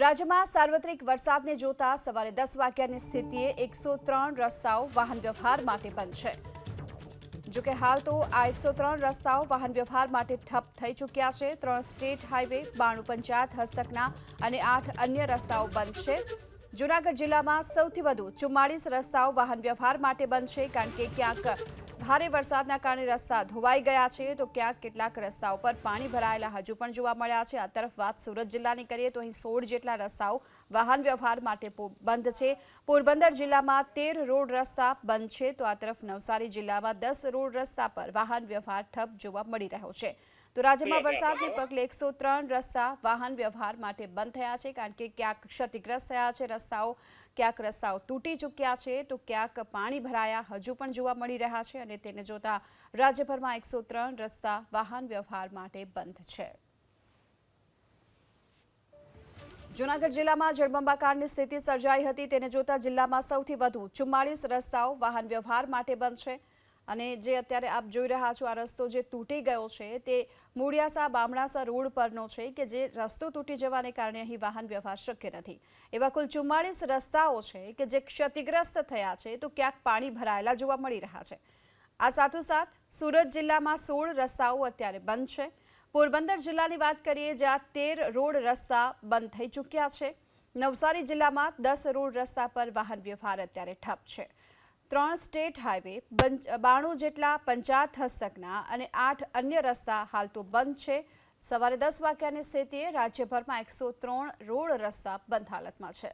રાજ્યમાં સાર્વત્રિક વરસાદને જોતા સવારે દસ વાગ્યાની સ્થિતિએ એકસો ત્રણ રસ્તાઓ વાહન વ્યવહાર માટે બંધ છે. જોકે હાલ તો આ એકસો ત્રણ રસ્તાઓ વાહન વ્યવહાર માટે ઠપ થઈ ચૂક્યા છે. ત્રણ સ્ટેટ હાઈવે બાણું પંચાયત, હસ્તકના અને આઠ અન્ય રસ્તાઓ બંધ છે. જૂનાગઢ જિલ્લામાં સૌથી વધુ ચુમ્માળીસ રસ્તાઓ વાહન વ્યવહાર માટે બંધ છે, કારણ કે ક્યાંક ભારે વરસાદના કારણે રસ્તા ધોવાઈ ગયા છે, તો ક્યાંક કેટલાક રસ્તાઓ પર પાણી ભરાયેલા હજુ પણ જોવા મળ્યા છે. આ તરફ વાત સુરત જિલ્લાની કરીએ તો અહીં સોળ જેટલા રસ્તાઓ વાહન વ્યવહાર માટે બંધ છે. પોરબંદર જિલ્લામાં તેર રોડ રસ્તા બંધ છે, તો આ તરફ નવસારી જિલ્લામાં દસ રોડ રસ્તા પર વાહન વ્યવહાર ઠપ જોવા મળી રહ્યો છે. તો રાજ્યમાં વરસાદને પગલે એકસો ત્રણ રસ્તા વાહન વ્યવહાર માટે બંધ થયા છે કારણ કે ક્યાંક ક્ષતિગ્રસ્ત થયા છે રસ્તાઓ ક્યાંક રસ્તાઓ તૂટી ચૂક્યા છે તો ક્યાંક પાણી ભરાયા હજુ પણ જોવા મળી રહ્યા છે અને તેને જોતા રાજ્યભરમાં એકસો ત્રણ રસ્તા વાહન વ્યવહાર માટે બંધ છે. જૂનાગઢ જિલ્લામાં જળબંબાકારની સ્થિતિ સર્જાઈ હતી તેને જોતા જિલ્લામાં સૌથી વધુ ચુમ્માળીસ રસ્તાઓ વાહન વ્યવહાર માટે બંધ છે. અને જે અત્યારે આપ જોઈ રહ્યા છો આ રસ્તો જે તૂટી ગયો છે તે મૂળિયાસા બામણાસા રોડ પરનો છે કે જે રસ્તો તૂટી જવાને કારણે અહીં વાહન વ્યવહાર શક્ય નથી. એવા કુલ ચુમ્માળીસ રસ્તાઓ છે કે જે ક્ષતિગ્રસ્ત થયા છે તો ક્યાંક પાણી ભરાયેલા જોવા મળી રહ્યા છે. આ સાથોસાથ સુરત જિલ્લામાં સોળ રસ્તાઓ અત્યારે બંધ છે. પોરબંદર જિલ્લાની વાત કરીએ જ્યાં તેર રોડ રસ્તા બંધ થઈ ચૂક્યા છે. નવસારી જિલ્લામાં દસ રોડ રસ્તા પર વાહન વ્યવહાર અત્યારે ઠપ છે. ત્રણ સ્ટેટ હાઈવે બાણું જેટલા પંચાયત હસ્તકના અને આઠ અન્ય રસ્તા હાલ તો બંધ છે. સવારે દસ વાગ્યાની સ્થિતિએ રાજ્યભરમાં એકસો ત્રણ રોડ રસ્તા બંધ હાલતમાં છે.